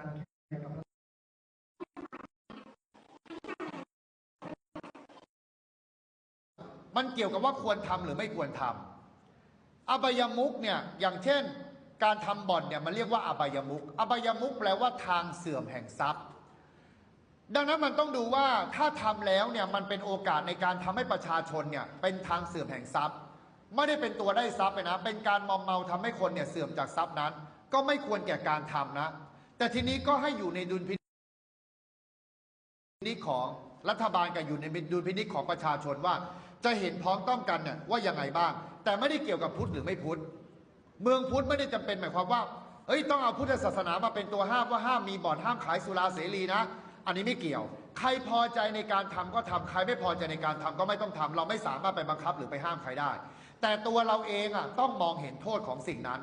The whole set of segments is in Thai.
ารย์เกี่ยวกับมันเกี่ยวกับว่าควรทำหรือไม่ควรทำอบายมุกเนี่ยอย่างเช่น การทำบ่อนเนี่ยมันเรียกว่าอบายมุกอบายมุกแปลว่าทางเสื่อมแห่งทรัพย์ ดังนั้นมันต้องดูว่าถ้าทำแล้วเนี่ยมันเป็นโอกาสในการทำให้ประชาชนเนี่ยเป็นทางเสื่อมแห่งทรัพย์ ไม่ได้เป็นตัวได้ทรัพย์ไปนะ เป็นการมอมเมาทำให้คนเนี่ยเสื่อมจากทรัพย์นั้น ก็ไม่ควรแก่การทำนะ แต่ทีนี้ก็ให้อยู่ในดุลพินิจของรัฐบาลกับอยู่ในดุลพินิจของประชาชนว่า จะเห็นพ้องต้องกันเนี่ยว่ายังไงบ้าง แต่ไม่ได้เกี่ยวกับพุทธหรือไม่พุทธเมืองพุทธไม่ได้จำเป็นหมายความว่าเอ้ยต้องเอาพุทธศาสนามาเป็นตัวห้ามว่าห้ามมีบ่อนห้ามขายสุราเสรีนะ อันนี้ไม่เกี่ยว ใครพอใจในการทำก็ทำใครไม่พอใจในการทำก็ไม่ต้องทำเราไม่สามารถไปบังคับหรือไปห้ามใครได้ แต่ตัวเราเองอะต้องมองเห็นโทษของสิ่งนั้น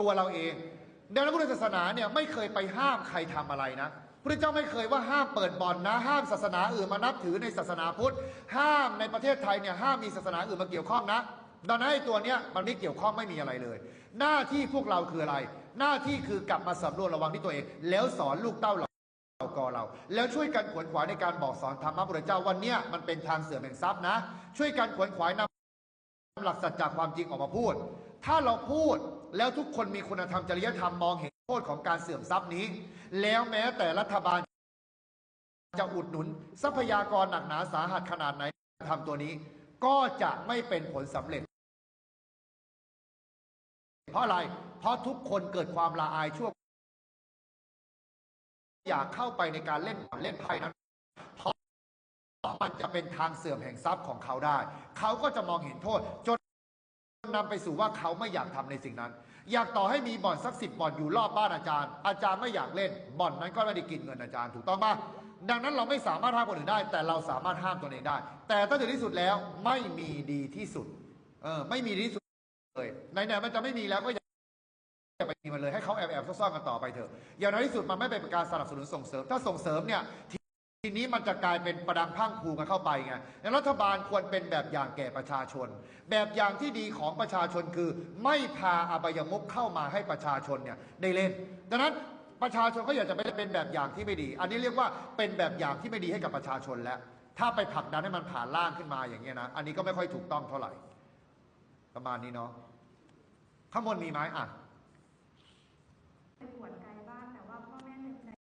ตัวเราเอง ดังนั้นพุทธศาสนาเนี่ยไม่เคยไปห้ามใครทำอะไรนะพระเจ้าไม่เคยว่าห้ามเปิดบ่อนนะ ห้ามศาสนาอื่นมานับถือในศาสนาพุทธ ห้ามในประเทศไทยเนี่ยห้ามมีศาสนาอื่นมาเกี่ยวข้องนะดังนั้นไอ้ตัวเนี้ยมันไม่เกี่ยวข้องไม่มีอะไรเลย หน้าที่พวกเราคืออะไร หน้าที่คือกลับมาสำรวจระวังที่ตัวเอง แล้วสอนลูกเต้าเราเรากอเรา แล้วช่วยกันขวนขวายในการบอกสอนธรรมะพระเจ้าวันเนี้ยมันเป็นทางเสื่อมแห่งทรัพย์นะ ช่วยกันขวนขวายนำหลักสัจจะความจริงออกมาพูด ถ้าเราพูด แล้วทุกคนมีคุณธรรมจริยธรรมมองเห็นโทษของการเสื่อมทรัพย์นี้ แล้วแม้แต่รัฐบาลจะอุดหนุน ทรัพยากรหนักหนาสาหัสขนาดไหนทำตัวนี้ ก็จะไม่เป็นผลสำเร็จ เพราะอะไร เพราะทุกคนเกิดความละอายชั่วอยากเข้าไปในการเล่นเล่นไพ่นั้นเพราะมันจะเป็นทางเสื่อมแห่งทรัพย์ของเขาได้ เขาก็จะมองเห็นโทษจน นำไปสู่ว่าเขาไม่อยากทำในสิ่งนั้น อยากต่อให้มีบ่อนสักสิบบ่อนอยู่รอบบ้านอาจารย์ อาจารย์ไม่อยากเล่น บ่อนนั้นก็ไม่ได้กินเงินอาจารย์ถูกต้องปะดังนั้นเราไม่สามารถห้ามคนอื่นได้ แต่เราสามารถห้ามตัวเองได้ แต่ถ้าถึงที่สุดแล้วไม่มีดีที่สุด เออไม่มีดีที่สุดเลยไหนมันจะไม่มีแล้วก็อย่าอย่าไปมีมันเลยให้เขาแอบแอบซ่อนๆกันต่อไปเถอะอย่างน้อยที่สุดมันไม่เป็นการสนับสนุนส่งเสริม ถ้าส่งเสริมเนี่ย ทีนี้มันจะกลายเป็นประดังพังพรูกันเข้าไปไงแล้วรัฐบาลควรเป็นแบบอย่างแก่ประชาชน แบบอย่างที่ดีของประชาชนคือ ไม่พาอบายมุกเข้ามาให้ประชาชนเนี่ยได้เล่น ดังนั้นประชาชนก็อยากจะไม่ได้เป็นแบบอย่างที่ไม่ดี อันนี้เรียกว่าเป็นแบบอย่างที่ไม่ดีให้กับประชาชนแล้ว ถ้าไปผลักดันให้มันผ่านล่างขึ้นมาอย่างเงี้ยนะ อันนี้ก็ไม่ค่อยถูกต้องเท่าไหร่ ประมาณนี้เนาะ ข้างบนมีไหมอะ